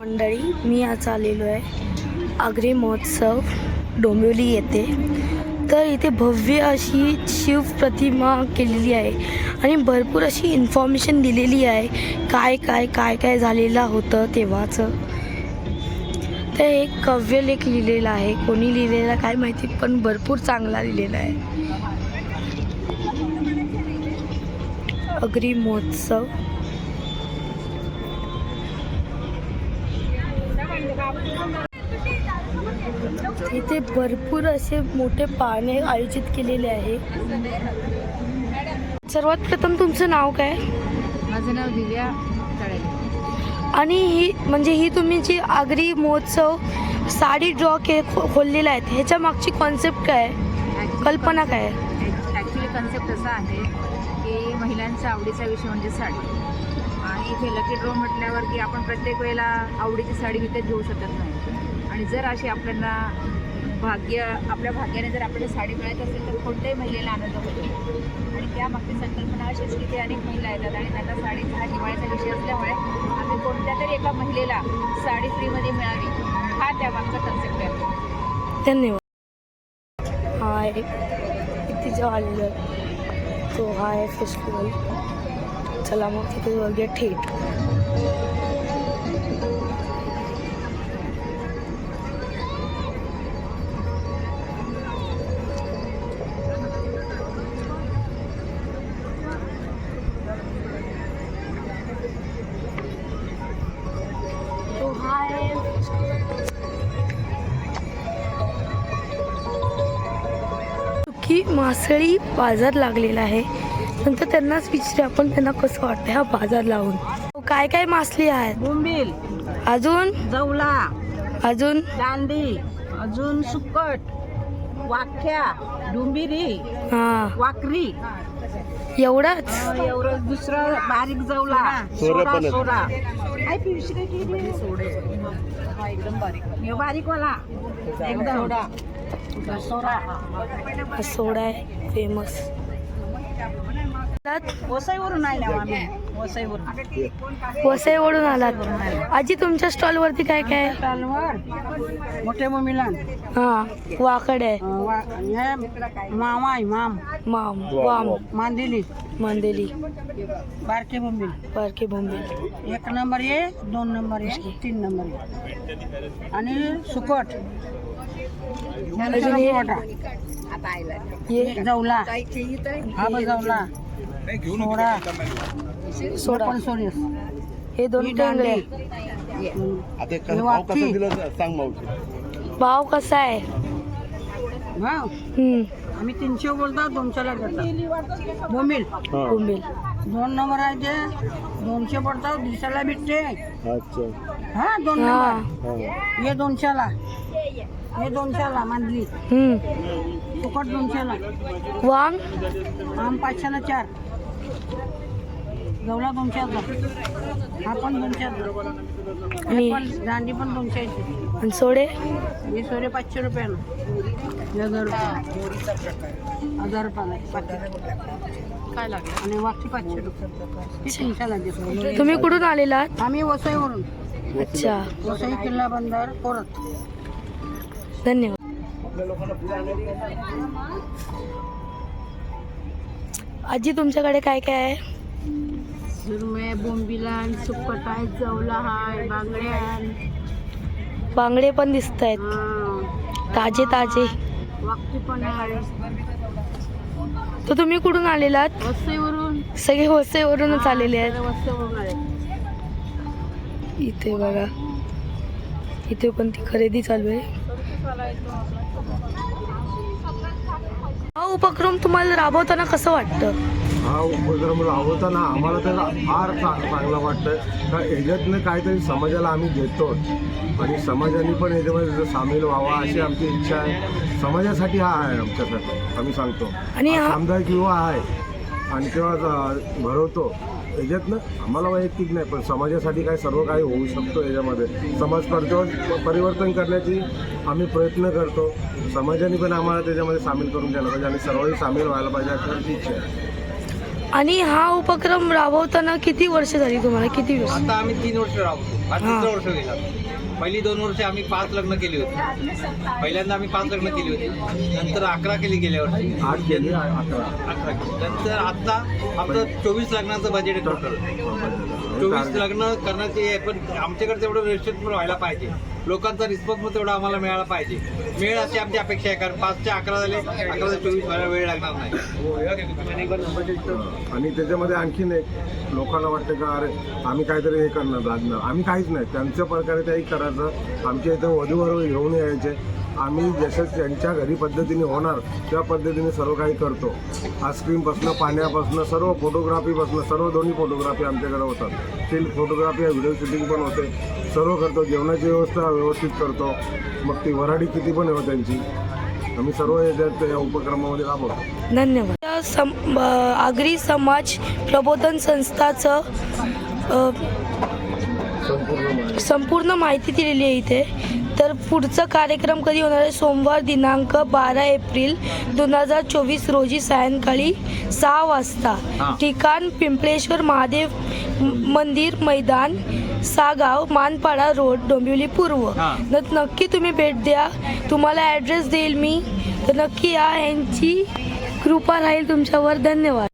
मंडळी मी आज आलेलो आहे आग्रे महोत्सव डोंबिवली येथे. तर इथे भव्य अशी शिव प्रतिमा केलेली आहे आणि भरपूर अशी इन्फॉर्मेशन दिलेली आहे काय काय काय काय झालेलं होतं तेव्हाचं. तर एक कव्यलेख लिहिलेला आहे. कोणी लिहिलेला काय माहिती पण भरपूर चांगला लिहिलेला आहे. अग्री महोत्सव. इथे भरपूर असे मोठे पाळणे आयोजित केलेले आहे सर्वात प्रथम तुमचं नाव काय माझं नाव दिव्या आणि ही म्हणजे ही तुम्ही जी आगरी महोत्सव साडी ड्रॉ के खोललेला आहे ह्याच्या मागची कॉन्सेप्ट काय? कल्पना काय? ॲक्च्युली कन्सेप्ट असा आहे की महिलांचा आवडीचा विषय म्हणजे साडी आणि इथे लकी ड्रॉ म्हटल्यावर की आपण प्रत्येक वेळेला आवडीची साडी विकत घेऊ शकत नाही. आणि जर अशी आपल्याला भाग्य आपल्या भाग्याने जर आपल्याला साडी मिळत असेल तर कोणत्याही महिलेला आनंद होतो. आणि त्यामागची संकल्पना अशीच की ते अनेक महिला येतात आणि त्यांना साडी हा हिवाळ्याचा विषय असल्यामुळे आम्ही कोणत्या तरी एका महिलेला साडी फ्रीमध्ये मिळावी हा त्यामागचा कन्सेप्ट आहे. धन्यवाद. हाय आहे इथे जो आलेलं. तो हाय फेस्टिवल चला मग तिथे वगैरे थेट. की मासळी बाजार लागलेला आहे. नंतर त्यांनाच विचारू आपण त्यांना कसं वाटतं हा बाजार लावून. काय काय मासली आहेत बोंबील अजून? जवला अजून? दांडी अजून सुकट वाख्या डुंबिरी हा. वाकरी. एवढाच? एवढं दुसरं बारीक जवला. सोडा सोडा आई पिवशी काय केली? हा, एकदम बारीक. हे बारीक वाला एकदम सोडा. सोडा हा सोडा आहे. फेमस वसईवरून आल्या आम्ही. वसईवरून. वसईवरून आलात. आजी तुमच्या स्टॉलवरती काय काय? आहे? स्टॉलवर मोठे मम्मीला हा वाकड आहे. मामा आहे माम. माम वाम. मांदिली. मांदेली. बारके बोंबील बारके बोंबील एक नंबर ये दोन नंबर ये तीन नंबर ये. आणि सुकट. अजून हे? ये हा बघ जवला सोडा. सोडा पण सोडीस दोन टेंगळे दांडी. आता कसं भाव. कसं दिलं सांग मावशी भाव कसा आहे? हा आम्ही तीनशे बोलतो दोनशेला देतात बोंबील. बोंबील. दोन नंबर आहे ते दोनशे पडतात दिवसाला भेटते. अच्छा. हा दोन हा. नंबर. हा. हे दोनशेला. हे दोनशेला मांडली. हम्म. सुकट दोनशेला. वांग? आम पाचशेला चार. गवला दोनशेचा हा पण आणि पण दांडी पण आणि सोडे? हे सोरे पाचशे रुपयाला. हे हजार रुपये. हजार रुपयाला पाचशे. काय लागलं? आणि पाचशे रुपये. ती तीनशेला देतो तुम्ही कुठून आलेलात आम्ही वसईवरून. अच्छा. वसई किल्ला बंदर परत धन्यवाद. आजी तुमच्याकडे काय काय आहे? सुरमय बोंबिला सुकट आहे जवला आहे बांगड्या आहे बांगडे पण दिसत आहेत हा, ताजे ताजे. वाकटी पण आहे तर तुम्ही कुठून आलेलात वसईवरून. सगळे वसईवरूनच आलेले आहेत. वसईवरून आले. इथे बघा. इथे पण ती खरेदी चालू आहे. हा उपक्रम तुम्हाला राबवताना कसं वाटतं? हा उपक्रम राबवताना आम्हाला त्याला फार चांगलं वाटतं का याच्यातनं काहीतरी समाजाला आम्ही देतो आणि समाजाने पण याच्यामध्ये सामील व्हावा अशी आमची इच्छा आहे. समाजासाठी हा आहे आमच्यासाठी आम्ही सांगतो. आणि सामुदायिक युवा आहे आणि तेव्हा ज- भरवतो. याच्यातनं आम्हाला वैयक्तिक नाही पण समाजासाठी काय सर्व काही होऊ शकतो याच्यामध्ये. समाज परिवर्तन परिवर्तन करण्याची आम्ही प्रयत्न करतो. समाजाने पण आम्हाला त्याच्यामध्ये सामील करून घ्यायला पाहिजे आणि सर्वही सामील व्हायला पाहिजे अशी इच्छा आहे. आणि हा उपक्रम राबवताना किती वर्ष झाली तुम्हाला? किती वर्ष आता आम्ही तीन वर्ष हा. तिसरं वर्ष गेला. पहिली दोन वर्ष आम्ही पाच लग्न केली होती. पहिल्यांदा आम्ही पाच लग्न केली होती. नंतर अकरा केली गेल्या वर्षी. आठ गेले अकरा. अकरा केली. नंतर आता आपलं चोवीस लग्नाचं बजेट आहे टोटल चोवीस लग्न करण्याचे आहे पण आमच्याकडे तेवढं व्यवस्थित पण व्हायला पाहिजे. लोकांचा रिस्पॉन्स पण तेवढा आम्हाला मिळाला पाहिजे. मिळेल अशी आमची अपेक्षा आहे कारण पाच ते अकरा झाले अकरा ते चोवीस व्हायला वेळ लागणार नाही. आणि त्याच्यामध्ये आणखीन एक लोकांना वाटतं का अरे आम्ही काहीतरी हे करणार लागणार आम्ही काहीच नाही. त्यांच्या प्रकारे त्याही करायचं आमच्या इथं वधूवर घेऊन यायचे. आम्ही जसं त्यांच्या घरी पद्धतीने होणार त्या पद्धतीने सर्व काही करतो. आईस्क्रीमपासनं पाण्यापासनं सर्व फोटोग्राफीपासनं सर्व दोन्ही फोटोग्राफी आमच्याकडे होतात. स्टील फोटोग्राफी व्हिडिओ शूटिंग पण होते. सर्व करतो जेवणाची व्यवस्था व्यवस्थित करतो. मग ती वराडी किती पण हो त्यांची. आम्ही सर्व याच्यात या उपक्रमामध्ये राबवतो धन्यवाद. या सम आगरी समाज प्रबोधन संस्थाचं अ, संपूर्ण माहिती. संपूर्ण माहिती दिलेली आहे इथे. तर पुढचा कार्यक्रम कधी होणार आहे? सोमवार दिनांक बारा एप्रिल दोन हजार चोवीस रोजी सायंकाळी सहा वाजता. ठिकाण पिंपळेश्वर महादेव मंदिर मैदान सागाव मानपाडा रोड डोंबिवली पूर्व. तर नक्की तुम्ही भेट द्या. तुम्हाला ॲड्रेस देईल मी. तर नक्की या यांची कृपा राहील तुमच्यावर. धन्यवाद.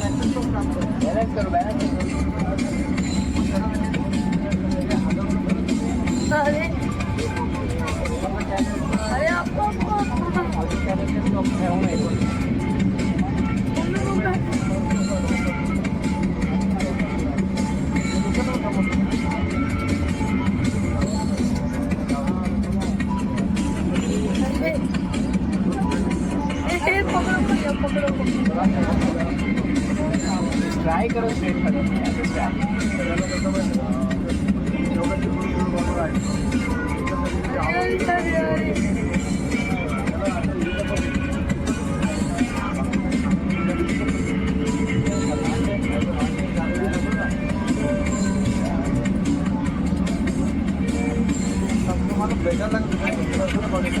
बैलेंस करो बैलेंस करो ट्राई करो स्ट्रेट करो तुम्हाला बेटर लागतं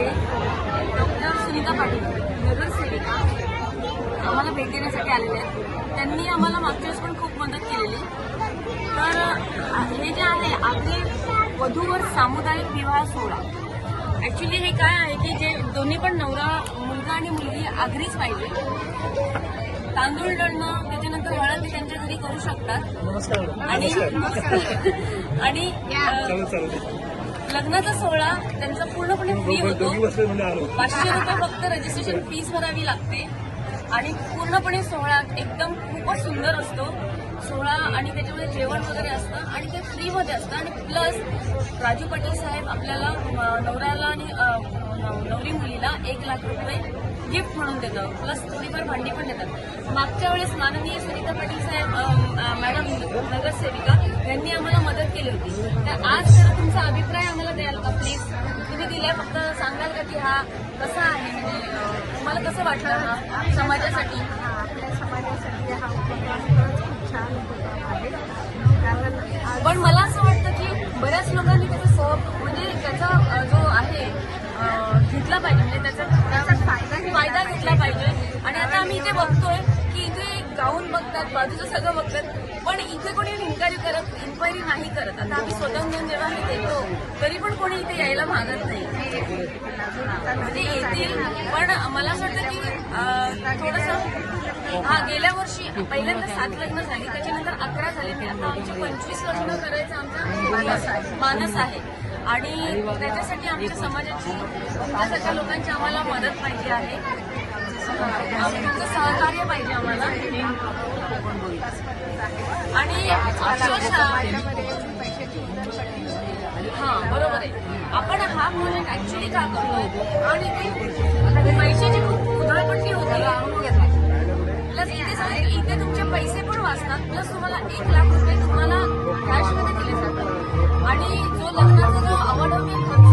डॉक्टर सुनीता पाटील नगरसेविका आम्हाला देण्यासाठी आलेले आहेत त्यांनी आम्हाला मागच्या वेळेस पण खूप मदत केलेली. तर हे जे आहे आपले वधूवर सामुदायिक विवाह सोहळा. ऍक्च्युली हे काय आहे की जे दोन्ही पण नवरा मुलगा आणि मुलगी आगरीच पाहिजे. तांदूळ दळणं त्याच्यानंतर हळद ते त्यांच्या घरी करू शकतात. आणि आणि लग्नाचा सोहळा त्यांचा पूर्णपणे फ्री होतो. पाचशे रुपये फक्त रजिस्ट्रेशन फीस भरावी लागते. आणि पूर्णपणे सोहळा एकदम खूपच सुंदर असतो. सोहळा आणि त्याच्यामध्ये जेवण वगैरे असतं आणि ते फ्रीमध्ये असतं. आणि प्लस राजू पाटील साहेब आपल्याला नवऱ्याला आणि नवरी मुलीला एक लाख रुपये गिफ्ट म्हणून देतं प्लस थोडीफार भांडी पण देतात. मागच्या वेळेस माननीय सुनीता पाटील साहेब मॅडम नगरसेविका यांनी आम्हाला मदत केली होती. तर आज तुमचा अभिप्राय आम्हाला द्याल का प्लीज तुम्ही दिल्या फक्त सांगाल का की हा कसा आहे? म्हणजे तुम्हाला कसं वाटलं हा समाजासाठी? आपल्या समाजासाठी हा उपक्रम खरंच खूप छान उपक्रम आहे. कारण आज पण मला असं वाटतं की बऱ्याच लोकांनी त्याचा सह म्हणजे त्याचा जो आहे घेतला पाहिजे. म्हणजे त्याचा त्याचा फायदा फायदा घेतला पाहिजे. आणि आता आम्ही इथे बघतोय की इथे गाऊन बघतात बाजूचं सगळं बघतात. पण इथे कोणी इन्क्वायरी करत इन्क्वायरी नाही करत. आता आम्ही स्वतःहून घेऊन जेव्हा हे देतो तरी पण कोणी इथे यायला मागत नाही. म्हणजे येतील पण मला असं वाटतं की थोडस हा गेल्या वर्षी पहिल्यांदा सात लग्न झाली त्याच्यानंतर अकरा झाले ते. आता आमचे पंचवीस लग्न करायचं आमचा मानस आहे. आणि त्याच्यासाठी आमच्या समाजाची तुमच्यासारख्या लोकांची आम्हाला मदत पाहिजे आहे. सहकार्य पाहिजे आम्हाला. आणि अक्षरशः हा बरोबर आहे. आपण हा प्रोजेक्ट ऍक्च्युली का करतोय? आणि ते म्हणजे पैशाची खूप उधळपट्टी होती प्लस इथे सांगितलं इथे तुमचे पैसे पण वाचतात. प्लस तुम्हाला एक लाख रुपये तुम्हाला कॅशमध्ये दिले जातात. आणि जो लग्नाचा जो अवाढव्य खर्च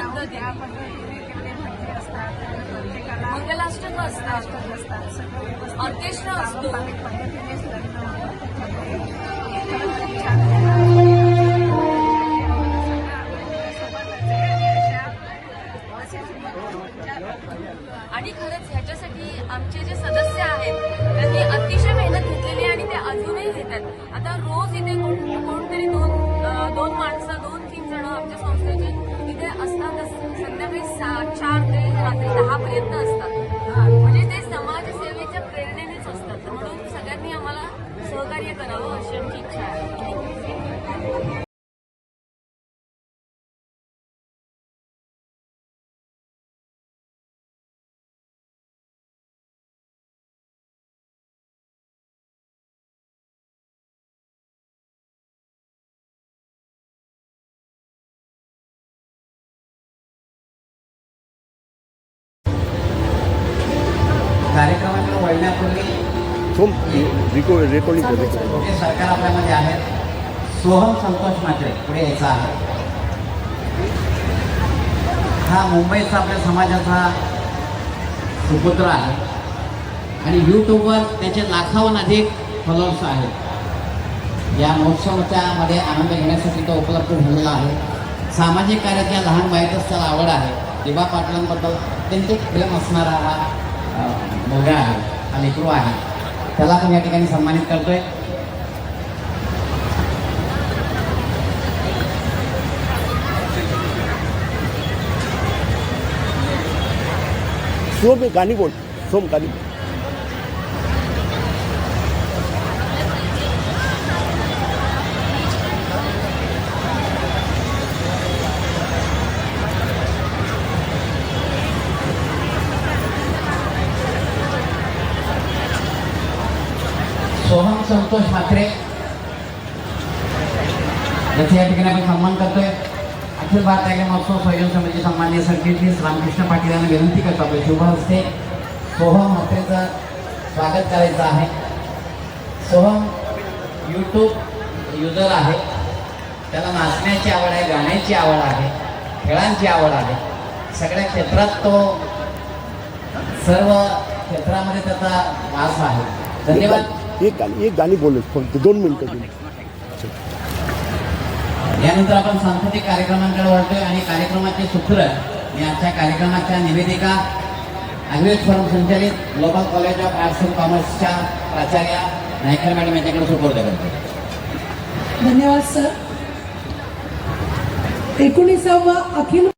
विवाह म्हणजे म्हणजे पद्धतीने असतो आणि खरंच ह्याच्यासाठी आमचे जे सदस्य आहेत त्यांनी अतिशय मेहनत घेतलेली आणि ते अजूनही घेतात आता रोज इथे будет нас. कार्यक्रमाकडे वळण्यापूर्वी रेकॉर्डिंग सरकार आपल्यामध्ये आहे सोहम संतोष मात्रे पुढे यायचा आहे. हा मुंबईचा आपल्या समाजाचा सुपुत्र आहे. आणि यूट्यूबवर त्याचे लाखाहून अधिक फॉलोअर्स आहेत. या महोत्सवाच्यामध्ये आनंद घेण्यासाठी तो उपलब्ध झालेला आहे. सामाजिक कार्यात या लहान वयातच त्याला आवड आहे. दिबा पाटलांबद्दल अत्यंत प्रेम असणारा हा मुलगा आहे. हा लेकरू आहे. त्याला पण या ठिकाणी सन्मानित करतोय. सोम गाणी बोल सोम गाणी बोल. संतोष म्हात्रे याचा या ठिकाणी आपण सन्मान करतोय अखिल भारतीय महोत्सव संयोजन समिती सन्मान्य सरचिटणीस रामकृष्ण पाटील यांना विनंती करतो आपल्या शुभ हस्ते. सोहम म्हात्रेचं स्वागत करायचं आहे. सोहम यूट्यूब युजर आहे. त्याला नाचण्याची आवड आहे गाण्याची आवड आहे खेळांची आवड आहे. सगळ्या क्षेत्रात तो सर्व क्षेत्रामध्ये त्याचा वास आहे. धन्यवाद. एक गाणी एक गाणी बोल फक्त दोन मिनिटं तुम्ही यानंतर आपण सांस्कृतिक कार्यक्रमांकडे वळतोय आणि कार्यक्रमाचे सूत्र मी आजच्या कार्यक्रमाच्या निवेदिका अग्रेज फॉर्म संचालित global college of arts and कॉमर्सच्या प्राचार्या नायकर मॅडम यांच्याकडे सुपूर्द करतो. धन्यवाद सर. एकोणीसावा अखिल